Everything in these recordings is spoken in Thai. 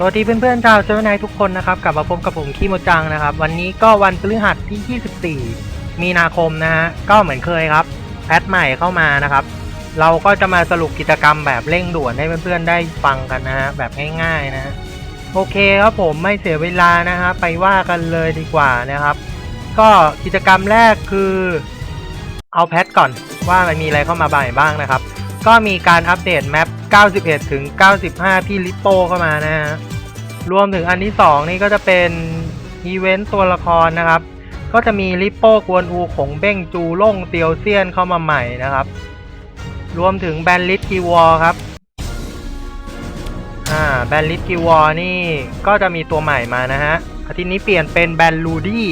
สวัสดีเพื่อนๆชาวเจ้านายทุกคนนะครับกลับมาพบกับผมคีโมจังนะครับ วันนี้ก็วันพฤหัสที่ 24 มีนาคมนะฮะก็เหมือนเคยครับ แพทใหม่เข้ามานะครับ เราก็จะมาสรุปกิจกรรมแบบเร่งด่วนให้เพื่อนๆได้ฟังกันนะฮะแบบง่ายๆนะโอเคครับผมไม่เสียเวลานะฮะไปว่ากันเลยดีกว่านะครับ ก็กิจกรรมแรกคือ เอาแพทก่อนว่ามันมีอะไรเข้ามาใหม่บ้างนะครับ ก็มีการอัปเดตแมป91 ถึง 95 ที่ลิปโปเข้ามานะฮะ รวมถึงอันที่ 2 นี่ก็จะเป็นอีเวนต์ตัวละครนะครับ ก็จะมีลิปโป้กวนอูขงเบ้งจูล่งเตียวเซียนเข้ามาใหม่นะครับ รวมถึงแบนลิสกีวอครับอ่าแบนลิสกีวอนี่ก็จะมีตัวใหม่มานะฮะอาทิตย์นี้เปลี่ยนเป็นแบนลูดี้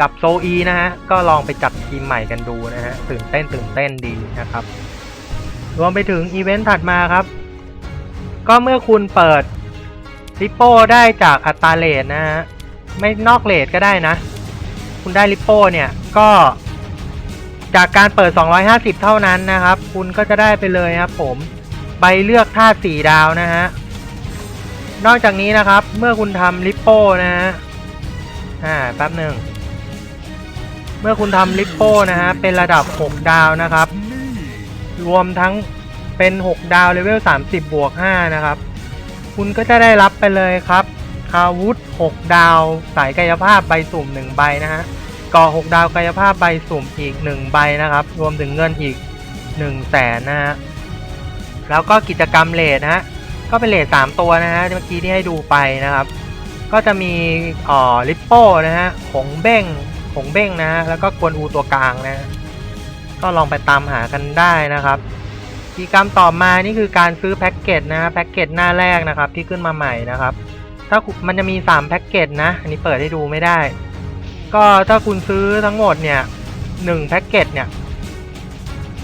กับโซอีนะฮะ ก็ลองไปจัดทีมใหม่กันดูนะฮะ ตื่นเต้นตื่นเต้นดีนะครับ รวมไปถึงอีเวนต์ถัดมาครับ ก็เมื่อคุณเปิด ริปโป้ได้จากอัตราเลทนะฮะไม่นอกเลทก็ได้นะ คุณได้ริปโป้เนี่ยก็จากการเปิด 250 เท่านั้นนะครับ คุณก็จะได้ไปเลยครับผม ใบเลือกธาสีดาวนะฮะ นอกจากนี้นะครับ เมื่อคุณทำริปโป้นะฮะ อ่า แป๊บหนึ่ง เมื่อคุณทำริปโป้นะฮะ เป็นระดับ 6 ดาวนะครับ รวมทั้งเป็น 6 ดาวเลเวล 30 บวก 5 นะครับ คุณก็จะได้รับไปเลยครับคาวุธ 6 ดาว สายกายภาพใบสุ่ม 1 ใบนะฮะก่อ 6 ดาวกายภาพใบสุ่มอีก 1 ใบนะครับ รวมถึงเงินอีก 1 0 0 0 0แสนนะฮะแล้วก็กิจกรรมเลทนะฮะก็เป็นเลท3ตัวนะฮะเมื่อกี้ที่ให้ดูไปนะครับ ก็จะมีอ่อลิปโป้นะฮะหงเบ้งหงเบ้งนะฮะแล้วก็กวนอูตัวกลางนะ ก็ลองไปตามหากันได้นะครับ กิจกรรมต่อมานี่คือการซื้อแพ็กเกจนะแพ็กเกจหน้าแรกนะครับ ที่ขึ้นมาใหม่นะครับ ถ้ามันจะมี3แพ็กเกจนะ อันนี้เปิดให้ดูไม่ได้ ก็ถ้าคุณซื้อทั้งหมดเนี่ย1แพ็กเกจเนี่ย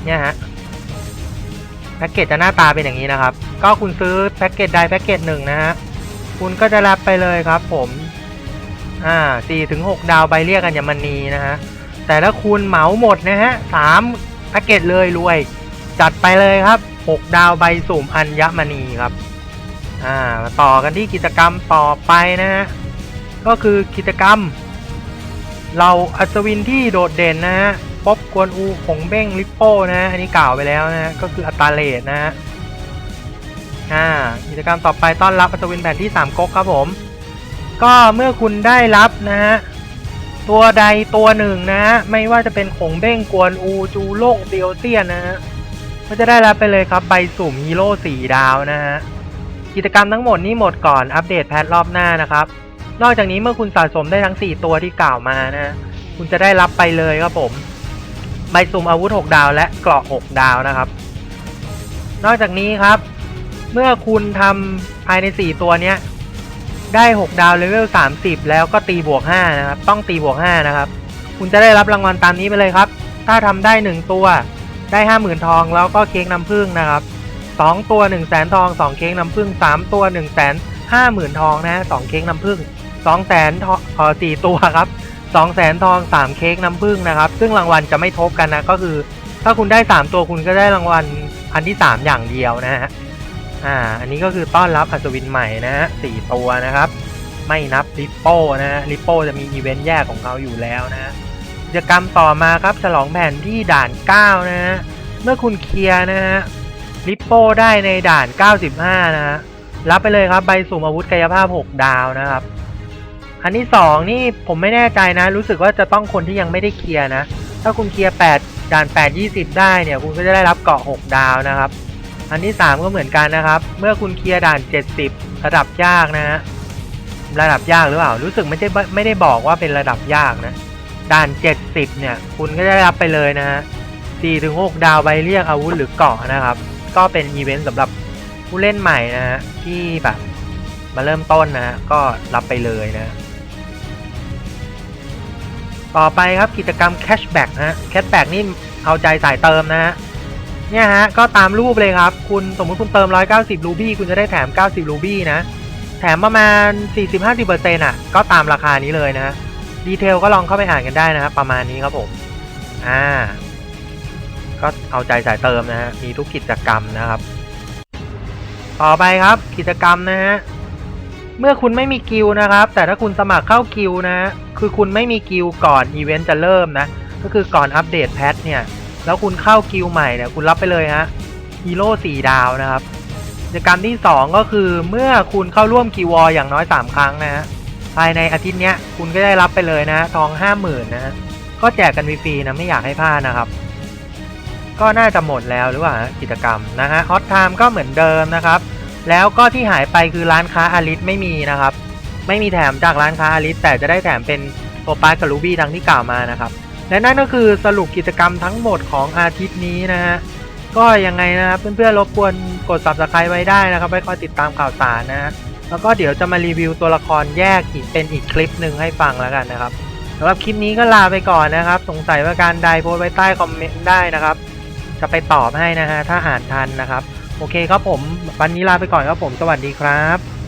เนี่ยฮะแพ็กเกจจะหน้าตาเป็นอย่างนี้นะครับ ก็คุณซื้อแพ็กเกจใดแพ็กเกจหนึ่งนะฮะคุณก็จะรับไปเลยครับ ผม อ่าสี่ถึงหกดาวใบเรียกกันยมณีนะฮะแต่ถ้าคุณเหมาหมดนะฮะสามแพ็กเกจเลยรวย จัดไปเลยครับหกดาวใบสุ่มอัญมณีครับ อ่ามาต่อกันที่กิจกรรมต่อไปนะฮะ ก็คือกิจกรรม เราอัศวินที่โดดเด่นนะฮะพบกวนอูขงเบ้งลิปโป้นะฮะ อันนี้กล่าวไปแล้วนะฮะ ก็คืออัตาเลทนะฮะ อ่า กิจกรรมต่อไปต้อนรับอัศวินแผ่นที่ 3ก๊กครับผม ก็เมื่อคุณได้รับนะฮะตัวใดตัวหนึ่งนะฮะ ไม่ว่าจะเป็นขงเบ้งกวนอูจูโล่งเตียวเซียนนะฮะ ก็จะได้รับไปเลยครับใบสุ่มฮีโร่สี่ดาวนะฮะกิจกรรมทั้งหมดนี้หมดก่อนอัปเดตแพทรอบหน้านะครับ นอกจากนี้เมื่อคุณสะสมได้ทั้ง 4 ตัวที่กล่าวมานะ คุณจะได้รับไปเลยครับผม ใบสุ่มอาวุธ 6 ดาวและเกราะ 6 ดาวนะครับ นอกจากนี้ครับ เมื่อคุณทำภายใน 4 ตัวเนี้ยได้ 6 ดาวเลเวล 30 แล้วก็ตีบวก 5 นะครับ ต้องตีบวก 5 นะครับ คุณจะได้รับรางวัลตามนี้ไปเลยครับ ถ้าทำได้ 1 ตัว ได้ 50,000 ทองแล้วก็เค้กน้ำผึ้งนะครับ 2 ตัว 1 0 0 0 0แสนทอง 2 เค้กน้ำผึ้ง3 ตัว 1 5 0 0 0 0 ทองนะฮะ2เค้กน้ำผึ้ง2แสนทองเออ4ตัวครับ2แสนทอง 3 เค้กน้ำผึ้งนะครับ ซึ่งรางวัลจะไม่ทบกันนะก็คือ ถ้าคุณได้ 3 ตัวคุณก็ได้รางวัลอันที่ 3 อย่างเดียวนะฮะอ่าอันนี้ก็คือต้อนรับอัศวินใหม่นะฮะสี่ตัวนะครับ ไม่นับริปโป้นะฮะริปโป้จะมีอีเวนต์แยกของเขาอยู่แล้วนะฮะ จกรรมต่อมาครับฉลองแผ่นที่ด่าน 9 นะฮะ เมื่อคุณเคลียร์นะฮะริปโป้ได้ในด่าน 95 นะฮะ รับไปเลยครับใบสุ่มอาวุธกายภาพ 6 ดาวนะครับ อันที่ 2 นี่ผมไม่แน่ใจนะ รู้สึกว่าจะต้องคนที่ยังไม่ได้เคลียร์นะ ถ้าคุณเคลียร์ 8 ด่าน 8 20 ได้เนี่ย คุณก็จะได้รับเกาะ 6 ดาวนะครับ อันที่ 3 ก็เหมือนกันนะครับ เมื่อคุณเคลียร์ด่าน 70 ระดับยากนะฮะ ระดับยากหรือเปล่า รู้สึกไม่ได้ไม่ได้บอกว่าเป็นระดับยากนะ ด่าน 70 เนี่ย คุณก็จะได้รับไปเลยนะฮะ4-6ดาวใบเรียกอาวุธหรือเกาะนะครับ ก็เป็นอีเวนต์สำหรับผู้เล่นใหม่นะฮะที่แบบมาเริ่มต้นนะฮะก็รับไปเลยนะ ต่อไปครับกิจกรรมแคชแบ็กนะฮะแคชแบ็กนี่เอาใจสายเติมนะฮะเนี่ยฮะก็ตามรูปเลยครับ คุณสมมุติคุณเติม 190 รูบี้คุณจะได้แถม 90 รูบี้นะ แถมประมาณ 40-50%อะ ก็ตามราคานี้เลยนะฮะ ดีเทลก็ลองเข้าไปอ่านกันได้นะครับ ประมาณนี้ครับผม อ่า ก็เอาใจสายเติมนะฮะ มีทุกกิจกรรมนะครับ ต่อไปครับกิจกรรมนะฮะ เมื่อคุณไม่มีกิลนะครับ แต่ถ้าคุณสมัครเข้ากิลนะ คือคุณไม่มีกิลก่อนอีเวนต์จะเริ่มนะ ก็คือก่อนอัปเดตแพทเนี่ย แล้วคุณเข้ากิลใหม่เนี่ยคุณรับไปเลยฮะฮีโร่สี่ดาวนะครับกิจกรรมที่ 2 ก็คือเมื่อคุณเข้าร่วมกิวอร์อย่างน้อย 3 ครั้งนะฮะ ภายในอาทิตย์นี้คุณก็ได้รับไปเลยนะทอง50,000นะฮะก็แจกกันฟรีๆนะไม่อยากให้พลาดนะครับ ก็น่าจะหมดแล้วหรือเปล่ากิจกรรมนะฮะฮอตไทม์ก็เหมือนเดิมนะครับ แล้วก็ที่หายไปคือร้านค้าอาริสไม่มีนะครับ ไม่มีแถมจากร้านค้าอาริสแต่จะได้แถมเป็นโทปาสกับรูบี้ดังที่กล่าวมานะครับ และนั่นก็คือสรุปกิจกรรมทั้งหมดของอาทิตย์นี้นะฮะก็ยังไงนะครับเพื่อนๆรบกวนกด subscribe ไว้ได้นะครับไว้คอยติดตามข่าวสารนะฮะ แล้วก็เดี๋ยวจะมารีวิวตัวละครแยกอีกเป็นอีกคลิปหนึ่งให้ฟังแล้วกันนะครับสำหรับคลิปนี้ก็ลาไปก่อนนะครับ สงสัยว่าการใดโพสไว้ใต้คอมเมนต์ได้นะครับ จะไปตอบให้นะฮะถ้าอ่านทันนะครับ โอเคครับผม วันนี้ลาไปก่อนครับผม สวัสดีครับ